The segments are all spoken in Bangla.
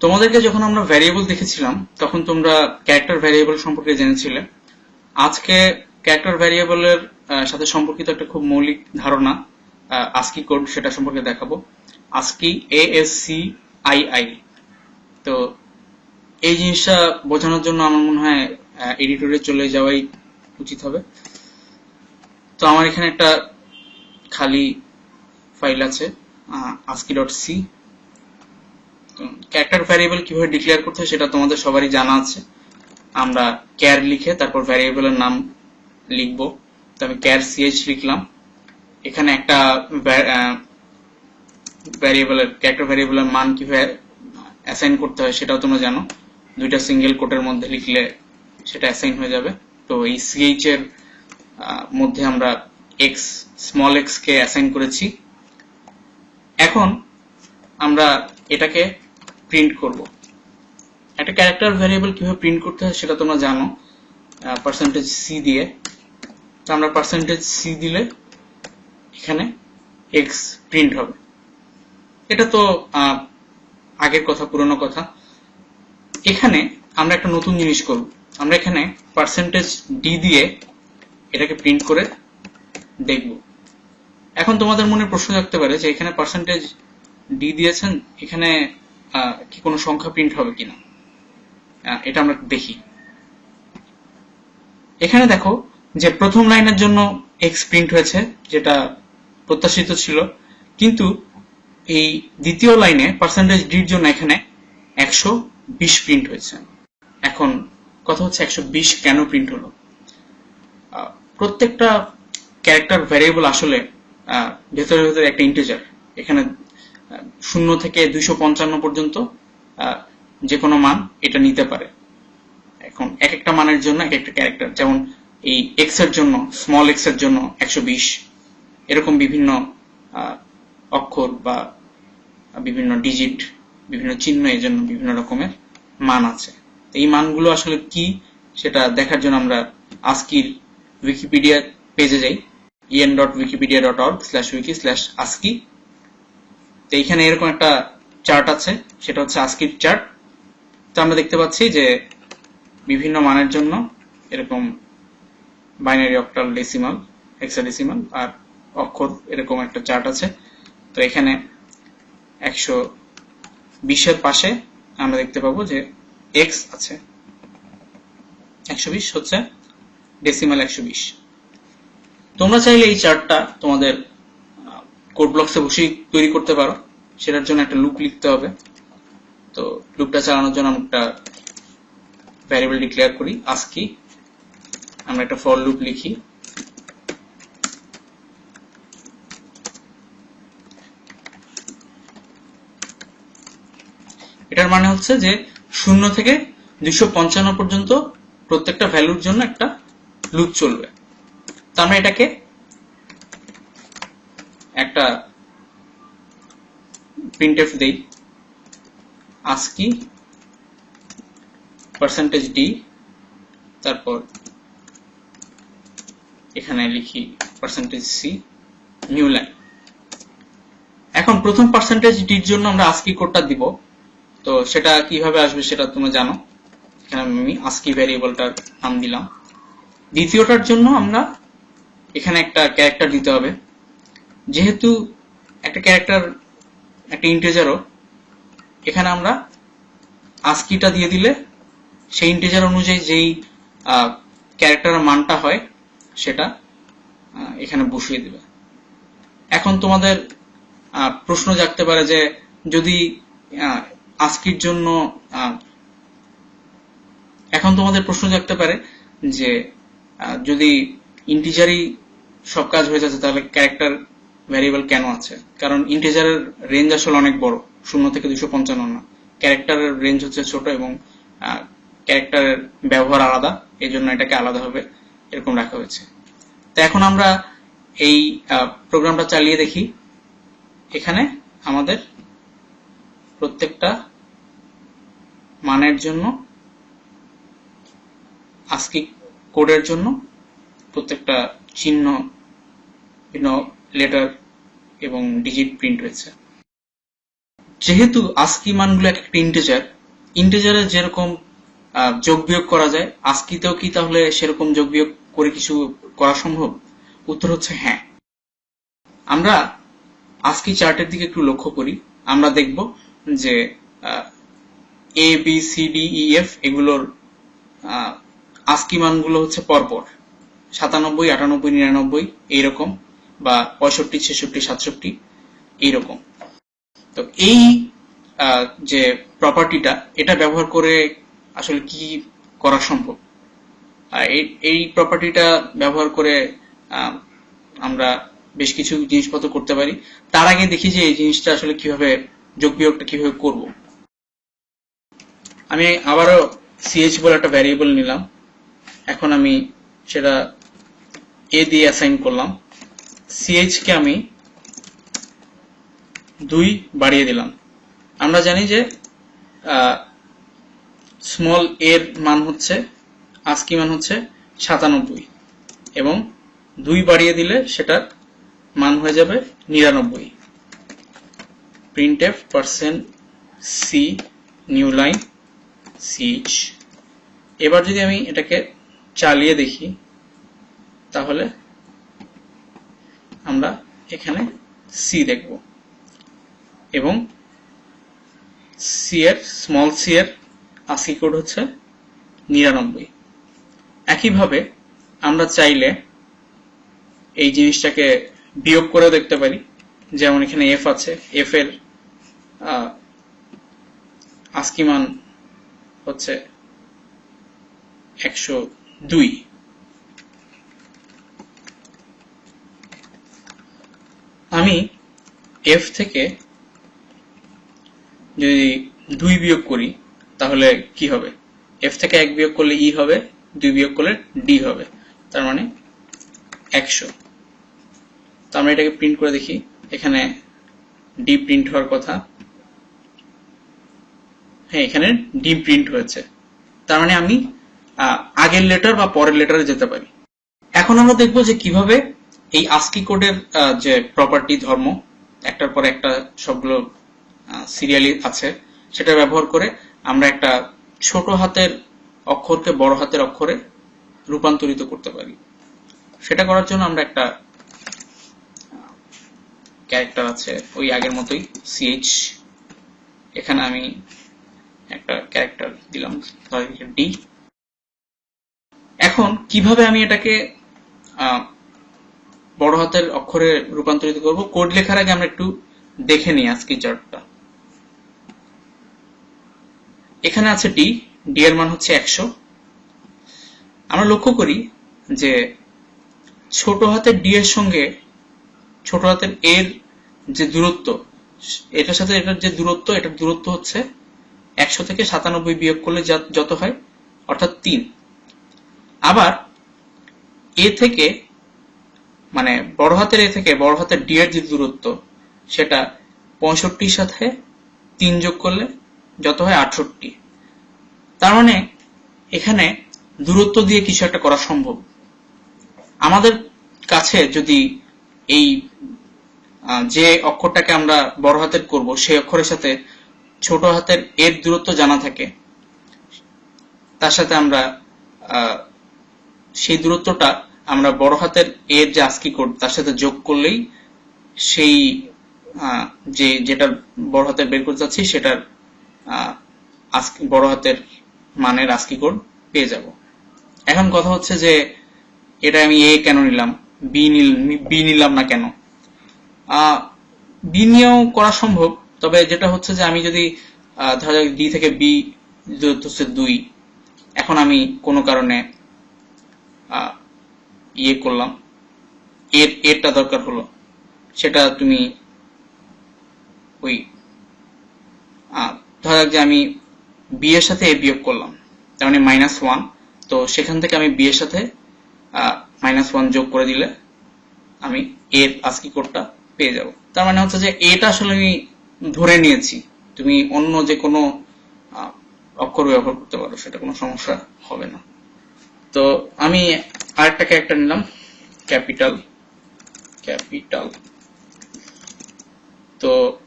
তোমাদেরকে যখন আমরা ভ্যারিয়েবল দেখেছিলাম, তখন তোমরা ক্যারেক্টার ভ্যারিয়েবল সম্পর্কে জেনেছিলে। আজকে ক্যারেক্টার ভ্যারিয়েবলের সাথে সম্পর্কিত একটা খুব মৌলিক ধারণা আস্কি কোড সেটা সম্পর্কে দেখাবো। ASCII A S C I I তো এই জিনিসটা বোঝানোর জন্য আমার মনে হয় এডিটরে চলে যাওয়াই উচিত হবে। তো আমার এখানে একটা খালি ফাইল আছে ASCII dot C character variable কীভাবে ডিক্লেয়ার করতে হয় সেটা তোমাদের সবারই জানা আছে। আমরা ক্যার লিখে তারপর ভ্যারিয়েবলের নাম লিখব। তো আমি ক্যার সিএইচ লিখলাম। এখানে একটা ভ্যারিয়েবলের ক্যারেক্টার ভ্যারিয়েবলের মান কীভাবে অ্যাসাইন করতে হয় সেটাও তোমরা জানো। দুইটা সিঙ্গেল কোটের মধ্যে লিখলে সেটা অ্যাসাইন হয়ে যাবে। তো এই সিএইচ এর মধ্যে আমরা এক্স স্মল এক্স কে অ্যাসাইন করেছি। এখন আমরা এটাকে প্রিন্ট করব। একটা ক্যারেক্টার ভ্যারিয়েবল কীভাবে প্রিন্ট করতে হয় সেটা তোমরা জানো পার্সেন্টেজ সি দিয়ে। তো আমরা পার্সেন্টেজ সি দিলে এখানে এক্স প্রিন্ট হবে। এটা তো আগের কথা, পুরনো কথা। এখানে আমরা একটা নতুন জিনিস করব। আমরা এখানে পার্সেন্টেজ ডি দিয়ে এটাকে প্রিন্ট করে দেখব। এখন তোমাদের মনে প্রশ্ন থাকতে পারে যে এখানে পার্সেন্টেজ ডি দিয়েছেন, এখানে কি কোনো সংখ্যা প্রিন্ট হবে কিনা? এটা আমরা দেখি। এখানে দেখো যে প্রথম লাইনের জন্য এক্স প্রিন্ট হয়েছে, যেটা প্রত্যাশিত ছিল। কিন্তু এই দ্বিতীয় লাইনে পার্সেন্টেজ ডির জন্য এখানে একশো বিশ প্রিন্ট হয়েছে। এখন কথা হচ্ছে একশো বিশ কেন প্রিন্ট হলো? প্রত্যেকটা ক্যারেক্টার ভ্যারিয়েবল আসলে ভেতরে ভেতরে একটা ইন্টেজার এখানে শূন্য থেকে দুইশো পঞ্চান্ন পর্যন্ত যে কোনো মান এটা নিতে পারে। এখন এক একটা মানের জন্য এক একটা ক্যারেক্টার, যেমন এই এক্সের জন্য স্মল এক্সের জন্য একশো বিশ, এরকম বিভিন্ন অক্ষর বা বিভিন্ন ডিজিট বিভিন্ন চিহ্ন এর জন্য বিভিন্ন রকমের মান আছে। এই মানগুলো আসলে কি সেটা দেখার জন্য আমরা আস্কির উইকিপিডিয়া পেজে যাই EN dot Wikipedia dot org slash wiki slash ASCII তো এইখানে এরকম একটা চার্ট আছে, সেটা হচ্ছে আস্কির চার্ট তো আমরা দেখতে পাচ্ছি যে বিভিন্ন মানের জন্য এরকম বাইনারি অক্টাল ডেসিমাল হেক্সাডেসিমাল আর অক্ষর এরকম একটা চার্ট আছে। তো এখানে একশো বিশের পাশে আমরা দেখতে পাবো যে এক্স আছে। একশো বিশ হচ্ছে ডেসিমাল একশো বিশ। তোমরা চাইলে এই চার্টটা তোমাদের কোড ব্লকসে বসেই তৈরি করতে পারো। সেটার জন্য একটা লুপ লিখতে হবে। তো লুপটা চালানোর জন্য আমরা একটা ভ্যারিয়েবল ডিক্লেয়ার করি আজকি আমরা একটা ফর লুপ লিখি। এটার মানে হচ্ছে যে শূন্য থেকে দুইশো পঞ্চান্ন পর্যন্ত প্রত্যেকটা ভ্যালুর জন্য একটা লুপ চলবে। তো আমরা এটাকে একটা প্রিন্টএফ দেই। আস্কি পার্সেন্টেজ ডি তারপর এখানে লিখি পার্সেন্টেজ সি নিউ লাইন এখন প্রথম পার্সেন্টেজ ডির জন্য আমরা আস্কি কোডটা দিব। তো সেটা কীভাবে আসবে সেটা তোমরা জানো। এখানে আমি আস্কি ভ্যারিয়েবলটার নাম দিলাম। দ্বিতীয়টার জন্য আমরা এখানে একটা ক্যারেক্টার দিতে হবে। যেহেতু একটা ক্যারেক্টার একটা ইন্টেজারও এখানে আমরা আস্কিটা দিয়ে দিলে সেই ইন্টেজার অনুযায়ী যেই ক্যারেক্টারের মানটা হয়, সেটা এখানে বসিয়ে দেবে। এখন তোমাদের প্রশ্ন জাগতে পারে যে যদি আস্কির জন্য এখন তোমাদের প্রশ্ন জাগতে পারে যে যদি ইন্টিজারই সব কাজ হয়ে যাচ্ছে, তাহলে ক্যারেক্টার ভ্যারিয়েবল কেন আছে? কারণ ইন্টিজারের রেঞ্জ আসলে অনেক বড়, শূন্য থেকে দুশো পঞ্চান্ন না। ক্যারেক্টারের রেঞ্জ হচ্ছে ছোট এবং ক্যারেক্টারের ব্যবহার আলাদা এই জন্য এটাকে আলাদাভাবে এরকম রাখা হয়েছে। তো এখন আমরা এই প্রোগ্রামটা চালিয়ে দেখি। এখানে আমাদের প্রত্যেকটা মানের জন্য আস্কি কোডের জন্য প্রত্যেকটা চিহ্ন লেটার এবং ডিজিট প্রিন্ট হয়েছে যেহেতু আস্কি মানগুলো এক একটা ইন্টিজার ইন্টিজারে যেরকম যোগ বিয়োগ করা যায় আস্কিতেও কি তাহলে সেরকম যোগ বিয়োগ করে কিছু করা সম্ভব? উত্তর হচ্ছে হ্যাঁ। আমরা আস্কি চার্টের দিকে একটু লক্ষ্য করি। আমরা দেখব যে A B C D E F এগুলোর আস্কি মানগুলো হচ্ছে পরপর। সাতানব্বই, আটানব্বই, নিরানব্বই, এইরকম। বা পঁয়ষট্টি, ছেষট্টি, সাতষট্টি, এইরকম। তো এই যে প্রপার্টিটা এটা ব্যবহার করে আসলে কি করা সম্ভব? এই- প্রপার্টিটা ব্যবহার করে আমরা বেশ কিছু জিনিসপত্র করতে পারি। তার আগে দেখি যে এই জিনিসটা আসলে কীভাবে যোগ বিয়োগটা কীভাবে করব। আমি আবারও সিএইচ বলে একটা ভ্যারিয়েবল নিলাম। এখন আমি সেটা এ দিয়ে অ্যাসাইন করলাম। সিএইচ কে আমি দুই বাড়িয়ে দিলাম। আমরা জানি যে স্মল এর মান হচ্ছে আস্কি মান হচ্ছে সাতানব্বই এবং দুই বাড়িয়ে দিলে সেটার মান হয়ে যাবে নিরানব্বই। Printf percent C new line CH এবার যদি আমি এটাকে চালিয়ে দেখি, তাহলে এখানে সি দেখব। এবং সি এর স্মল সি এর আস্কি কোড হচ্ছে নিরানব্বই। একইভাবে আমরা চাইলে এই জিনিসটাকে বিয়োগ করে দেখতে পারি। যেমন এখানে এফ আছে। এফ এর আস্কি মান হচ্ছে একশো দুই। আমি এফ থেকে যদি দুই বিয়োগ করি, তাহলে কি হবে? এফ থেকে এক বিয়োগ করলে ই হবে, দুই বিয়োগ করলে ডি হবে। তার মানে একশো। তো আমরা এটাকে প্রিন্ট করে দেখি। এখানে ডি প্রিন্ট হওয়ার কথা। হ্যাঁ এখানে ডি প্রিন্ট হয়েছে। তার মানে আমি আগের লেটার বা পরের লেটারে যেতে পারি। এখন আমরা দেখব যে কীভাবে এই আস্কি কোডের যে প্রপার্টি ধর্ম, একটার পর একটা সবগুলো সিরিয়ালি আছে, সেটা ব্যবহার করে আমরা একটা ছোট হাতের অক্ষরকে বড় হাতের অক্ষরে রূপান্তরিত করতে পারি। সেটা করার জন্য আমরা একটা ক্যারেক্টার আছে, ওই আগের মতোই সিএইচ এখানে আমি একটা ক্যারেক্টার দিলাম ডি এখন কীভাবে আমি এটাকে বড় হাতের অক্ষরে রূপান্তরিত করব। কোড লেখার আগে আমরা একটু দেখে নিই আজকে চার্টটা। এখানে আছে ডি ডি এর মান হচ্ছে একশো। আমরা লক্ষ্য করি যে ছোট হাতের ডি এর সঙ্গে ছোট হাতের এর যে দূরত্ব, এটার সাথে এটার যে দূরত্ব, এটার দূরত্ব হচ্ছে একশো থেকে সাতানব্বই বিয়োগ করলে যত হয়, অর্থাৎ তিন। আবার এ থেকে মানে বড় হাতের এ থেকে বড় হাতের ডি এর যে দূরত্ব, সেটা পঁয়ষট্টির সাথে তিন যোগ করলে যত হয় আটষট্টি। তার মানে এখানে দূরত্ব দিয়ে কিছু একটা করা সম্ভব। আমাদের কাছে যদি এই যে অক্ষরটাকে আমরা বড় হাতের করব, সেই অক্ষরের সাথে ছোট হাতের এর দূরত্ব জানা থাকে, তার সাথে আমরা সেই দূরত্বটা আমরা বড় হাতের এর যে আস্কি কোড তার সাথে যোগ করলেই সেই যে, যেটা বড় হাতের বের করতে চাচ্ছি, সেটার বড় হাতের মানের আস্কি কোড পেয়ে যাব। এখন কথা হচ্ছে যে, এটা আমি এ কেন নিলাম? বি নিল বি নিলাম না কেন? বি নিয়েও করা সম্ভব, তবে যেটা হচ্ছে যে আমি যদি ধরা যাক ডি থেকে বি হচ্ছে দুই, এখন আমি কোনো কারণে ইয়ে করলাম। এর, এরটা দরকার হলো। সেটা তুমি ওই ধরা যে আমি বি এর সাথে এ বিয়োগ করলাম। তার মানে মাইনাস ওয়ান তো সেখান থেকে আমি বি এর সাথে মাইনাস ওয়ান যোগ করে দিলে আমি এর আজকি কোডটা পেয়ে যাব। তার মানে হচ্ছে যে এটা আসলে আমি ধরে নিয়েছি। তুমি অন্য যে কোনো অক্ষর ব্যবহার করতে পারো, সেটা কোনো সমস্যা হবে না। তো আমি আরেকটা ক্যারেক্টার নিলাম। Capital capital. তো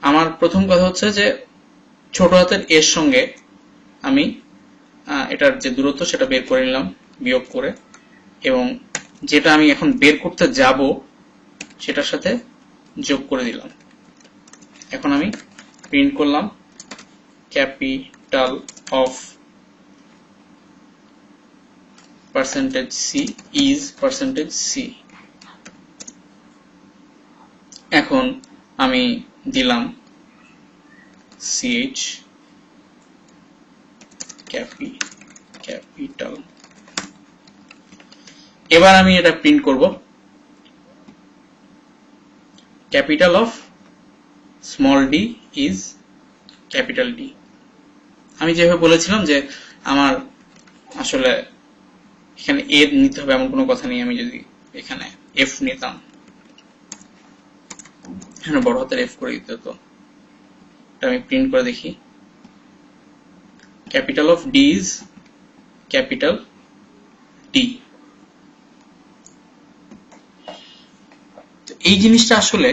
আমার প্রথম কথা হচ্ছে যে ছোট হাতের এর সঙ্গে আমি এটার যে দূরত্ব সেটা বের করে নিলাম, বিয়োগ করে। এবং যেটা আমি এখন বের করতে যাব, সেটার সাথে যোগ করে দিলাম। এখন আমি প্রিন্ট করলাম, capital of percentage C is percentage C এখন আমি দিলাম সিএইচ ক্যাপি, ক্যাপিটাল। এবার আমি এটা প্রিন্ট করব। Capital of small D is capital D. আমি যেভাবে বলেছিলাম যে আমার আসলে এখানে এ নিতে হবে এমন কোনো কথা নেই, আমি যদি এখানে এফ নিতাম। এখানে বড় হাতের এফ করে দিতে হতো। আমি প্রিন্ট করে দেখি। Capital of D is capital D এই জিনিসটা আসলে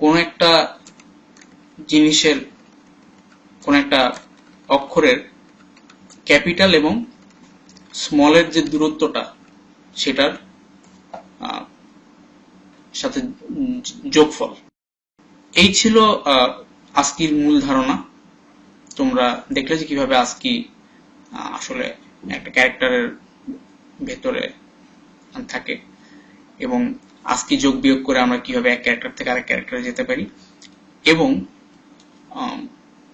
কোন একটা জিনিসের, কোন একটা অক্ষরের ক্যাপিটাল এবং স্মলের যে দূরত্বটা সেটার সাথে যোগফল। এই ছিল আহ, আস্কির মূল ধারণা। তোমরা দেখলে যে কীভাবে আহ, আসলে একটা ক্যারেক্টারের ভেতরে থাকে এবং আস্কি যোগ বিয়োগ করে আমরা কীভাবে এক ক্যারেক্টার থেকে আরেক ক্যারেক্টারে যেতে পারি এবং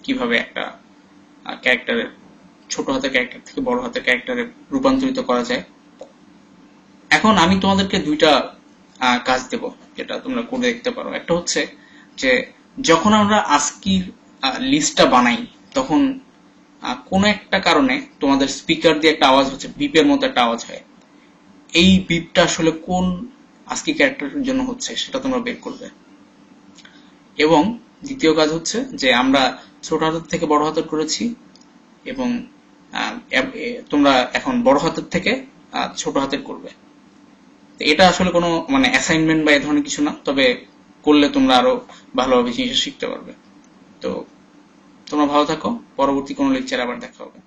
কীভাবে একটা ক্যারেক্টারের ছোট হাতের ক্যারেক্টার থেকে বড় হাতের ক্যারেক্টারে রূপান্তরিত করা যায়। এখন আমি তোমাদেরকে দুইটা কাজ দেব যেটা তোমরা করে দেখতে পারো। একটা হচ্ছে যে যখন আমরা আস্কির লিস্টটা বানাই, তখন কোনো একটা কারণে তোমাদের স্পিকার দিয়ে একটা আওয়াজ হচ্ছে বিপের মতো একটা আওয়াজ হয়। এই বিপটা আসলে কোন আস্কি ক্যারেক্টারের জন্য হচ্ছে সেটা তোমরা বের করবে। এবং দ্বিতীয় কাজ হচ্ছে যে আমরা ছোট হাতের থেকে বড় হাতের করেছি এবং তোমরা এখন বড় হাতের থেকে ছোট হাতের করবে। এটা আসলে কোনো মানে অ্যাসাইনমেন্ট বা এ ধরনের কিছু না, তবে করলে তোমরা আরও ভালোভাবে জিনিসটা শিখতে পারবে। তো তোমরা ভালো থাকো, পরবর্তী কোনো লেকচার আবার দেখা হবে।